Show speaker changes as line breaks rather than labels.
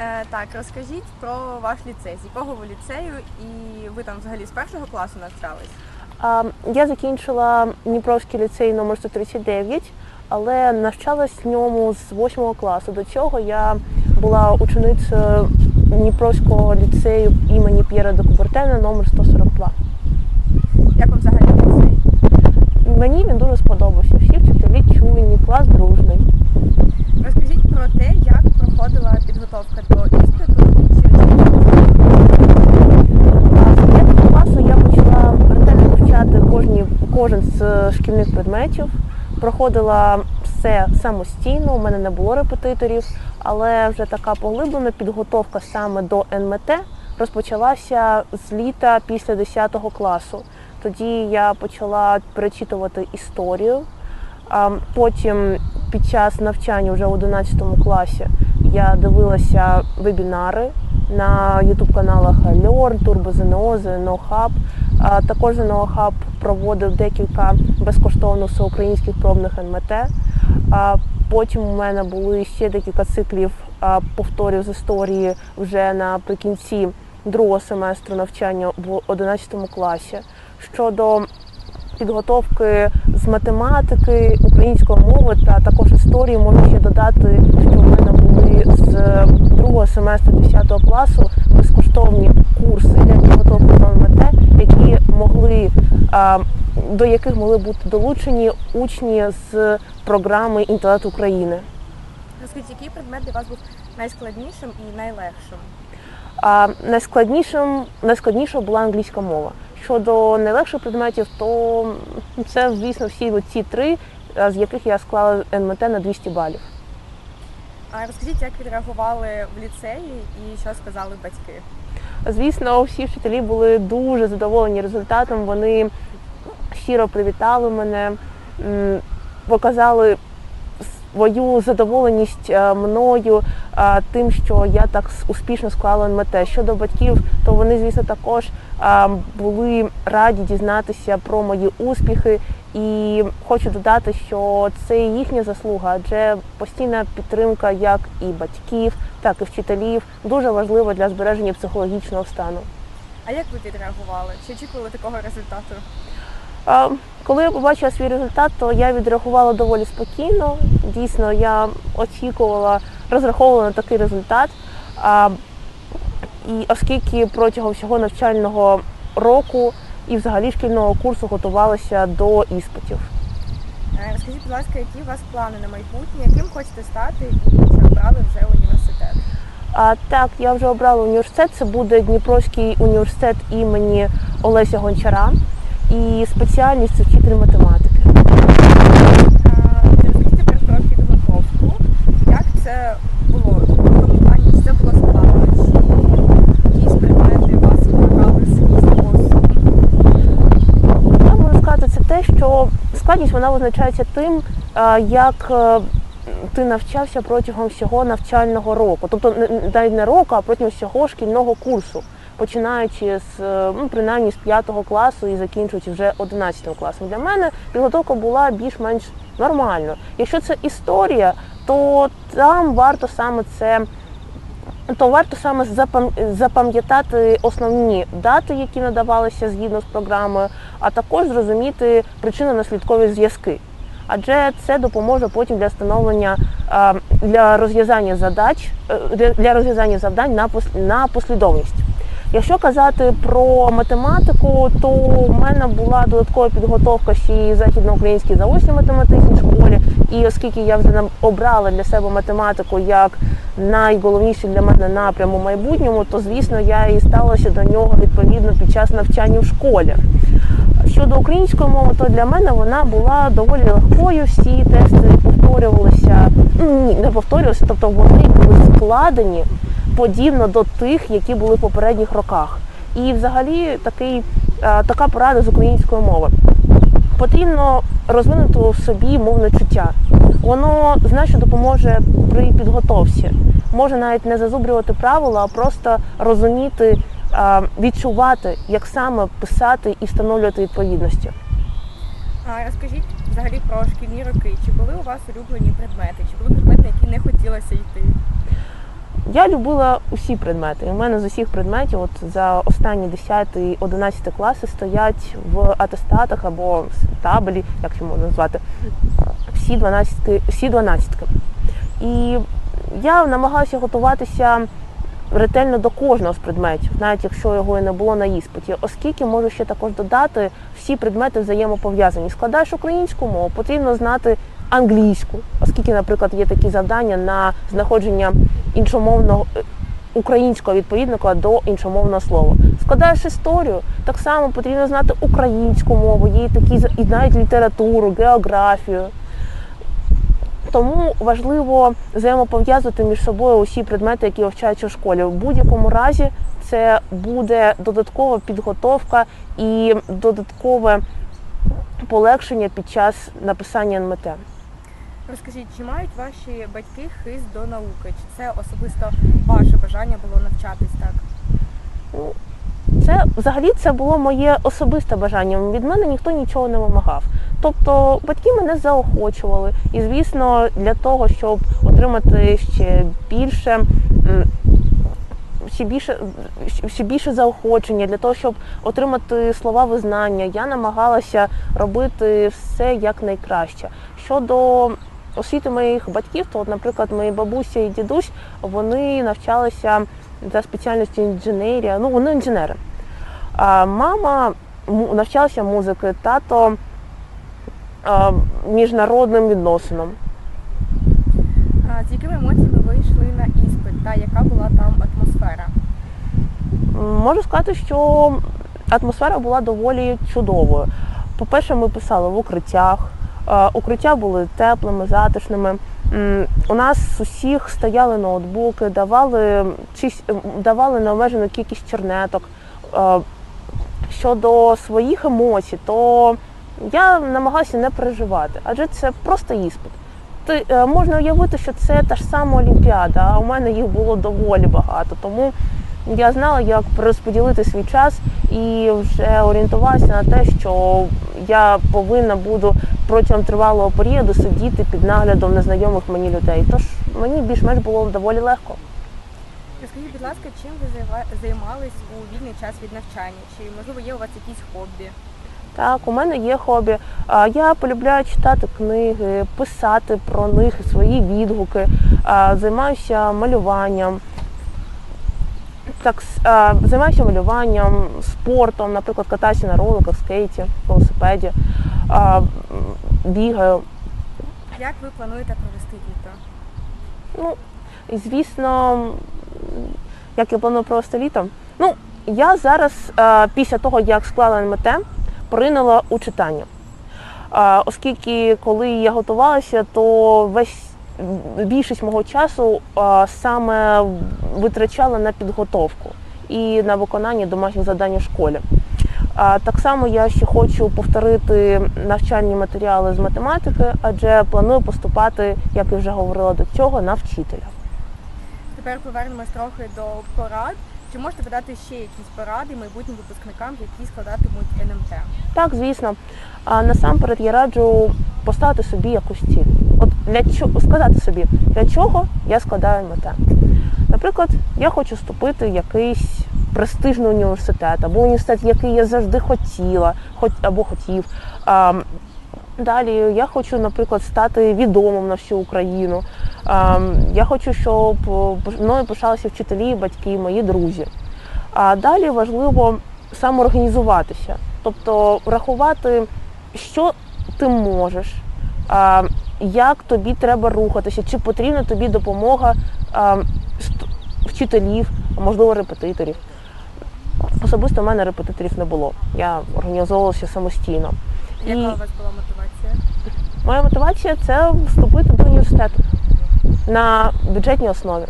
Е, так, розкажіть про ваш ліцей. З якого ви ліцею і ви там взагалі з першого класу навчались?
А, Я закінчила Дніпровський ліцей номер 139, але навчалась в ньому з 8 класу. До цього я була ученицею Дніпровського ліцею імені П'єра де Кубертена номер 142.
Як вам взагалі ліцей?
Мені він дуже сподобався. Всі вчителі чуйні, клас дружний.
Розкажіть про те, як проходила підготовка до іспиту і чи
А З 5 класу я почала ретельно вивчати кожні, кожен з шкільних предметів. Проходила все самостійно, у мене не було репетиторів, але вже така поглиблена підготовка саме до НМТ розпочалася з літа після 10 класу. Тоді я почала перечитувати історію. Потім під час навчання вже в 11 класі я дивилася вебінари на ютуб-каналах Learn, Turbo ZNO, ZNO Hub. Також ZNO Hub проводив декілька безкоштовних всеукраїнських пробних НМТ. Потім у мене були ще декілька циклів повторів з історії вже наприкінці другого семестру навчання в 11 класі. Щодо підготовки з математики, української мови та також історії можу ще додати, що в мене були з другого семестру 10 класу безкоштовні курси для підготовки до які могли до яких могли бути долучені учні з програми Інтелект України.
розкажіть, який предмет для вас був найскладнішим і найлегшим?
А найскладнішим найскладнішою була англійська мова. Щодо найлегших предметів, то це, звісно, всі ці три, з яких я склала НМТ на 200 балів.
А розкажіть, як відреагували в ліцеї і що сказали батьки?
Звісно, всі вчителі були дуже задоволені результатом. Вони щиро привітали мене, показали свою задоволеність е, мною е, тим, що я так успішно склала НМТ. Щодо батьків, то вони, звісно, також е, були раді дізнатися про мої успіхи. І хочу додати, що це їхня заслуга, адже постійна підтримка як і батьків, так і вчителів дуже важлива для збереження психологічного стану.
А як ви відреагували? Чи очікували такого результату?
Коли я побачила свій результат, то я відреагувала доволі спокійно. Дійсно, я очікувала, розраховувала на такий результат. І оскільки протягом всього навчального року і взагалі шкільного курсу готувалася до іспитів.
Е, Розкажіть, будь ласка, які у вас плани на майбутнє, яким хочете стати і чи обрали вже університет?
А так, я вже обрала університет. Це буде Дніпровський університет імені Олеся Гончара. І спеціальність вчитель математики.
Розкажіть тепер про підготовку. Як це було? Плані, це було складно, чи якісь предмети вас викликали свій спосіб?
Я можу сказати, це те, що складність вона визначається тим, е, як е, ти навчався протягом всього навчального року. Тобто навіть не року, а протягом всього шкільного курсу, починаючи з е, ну, принаймні з 5 класу і закінчуючи вже 11 класом. Для мене підготовка була більш-менш нормальною. Якщо це історія, то там варто саме це то варто саме запам'ятати основні дати, які надавалися згідно з програмою, а також зрозуміти причинно-наслідкові зв'язки. Адже це допоможе потім для встановлення для розв'язання задач е, для розв'язання завдань на послідовність. Якщо казати про математику, то в мене була додаткова підготовка ще й західноукраїнській заочній математичній школі. І оскільки я вже обрала для себе математику як найголовніший для мене напрям у майбутньому, то звісно я і ставилася до нього відповідно під час навчання в школі. Щодо української мови, то для мене вона була доволі легкою. Всі тести повторювалися, ні, не повторювалися, тобто вони були складені подібно до тих, які були в попередніх роках. І взагалі такий, е, така порада з української мови. Потрібно розвинути в собі мовне чуття. Воно значно допоможе при підготовці. Може навіть не зазубрювати правила, а просто розуміти, е, відчувати, як саме писати і встановлювати відповідності.
А розкажіть взагалі про шкільні роки. Чи були у вас улюблені предмети? Чи були предмети, які не хотілося йти?
Я любила усі предмети. І в мене з усіх предметів, от за останні 10-11 класи стоять в атестатах або в табелі, як його можна назвати, всі 12, всі 12. І я намагалася готуватися ретельно до кожного з предметів, навіть якщо його і не було на іспиті, оскільки можу ще також додати, всі предмети взаємопов'язані. Складаєш українську мову, потрібно знати англійську, оскільки, наприклад, є такі завдання на знаходження іншомовного е, українського відповідника до іншомовного слова. Складаєш історію, так само потрібно знати українську мову, є такі і навіть літературу, географію. Тому важливо взаємопов'язувати між собою усі предмети, які вивчаються у школі. В будь-якому разі це буде додаткова підготовка і додаткове полегшення під час написання НМТ.
Розкажіть, чи мають ваші батьки хист до науки? Чи це особисто ваше бажання було навчатись так?
Це взагалі це було моє особисте бажання. Від мене ніхто нічого не вимагав. Тобто батьки мене заохочували. І звісно, для того, щоб отримати ще більше. Ще більше, ще більше заохочення для того, щоб отримати слова визнання, я намагалася робити все як найкраще. Щодо освіти моїх батьків, то, наприклад, мої бабуся і дідусь вони навчалися за спеціальністю інженерія. Ну, вони інженери. А мама навчалася музики, тато міжнародним відносинам.
З якими емоціями ви йшли на іспит та яка була там атмосфера?
Можу сказати, що атмосфера була доволі чудовою. По-перше, ми писали в укриттях. Укриття були теплими, затишними. У нас з усіх стояли ноутбуки, давали, давали необмежену кількість чернеток. Щодо своїх емоцій, то я намагалася не переживати, адже це просто іспит. Ти, е, можна уявити, що це та ж сама Олімпіада, а у мене їх було доволі багато. Тому я знала, як перерозподілити свій час і вже орієнтувалася на те, що я повинна буду протягом тривалого періоду сидіти під наглядом незнайомих мені людей. Тож мені більш-менш було доволі легко.
Розкажіть, будь ласка, чим ви займались у вільний час від навчання? Чи можливо є у вас якісь хобі?
Так, у мене є хобі. Я полюбляю читати книги, писати про них свої відгуки, займаюся малюванням. Так, займаюся малюванням, спортом, наприклад, катаюся на роликах, скейті, велосипеді, бігаю.
Як ви плануєте провести літо?
Ну, звісно, як я планую провести літо. Ну, я зараз, е, після того, як склала НМТ, поринула у читання. Е, Оскільки коли я готувалася, то весь більшість мого часу е, саме витрачала на підготовку і на виконання домашніх завдань у школі. Так само я ще хочу повторити навчальні матеріали з математики, адже планую поступати, як я вже говорила до цього, на вчителя.
Тепер повернемось трохи до порад. Чи можете ви дати ще якісь поради майбутнім випускникам, які складатимуть НМТ?
Так, звісно. А насамперед я раджу поставити собі якусь ціль. От для чого сказати собі, для чого я складаю МТ. Наприклад, я хочу вступити в якийсь престижний університет, або університет, який я завжди хотіла, хоч або хотів. А, Далі я хочу, наприклад, стати відомим на всю Україну. А, Я хочу, щоб е, мною пишалися вчителі, батьки, мої друзі. А далі важливо самоорганізуватися, тобто врахувати, що ти можеш, як тобі треба рухатися, чи потрібна тобі допомога вчителів, можливо, репетиторів. Особисто в мене репетиторів не було. Я організовувалася самостійно.
Яка
І-
у вас була мотивація?
Моя мотивація це вступити до університету на бюджетній основі.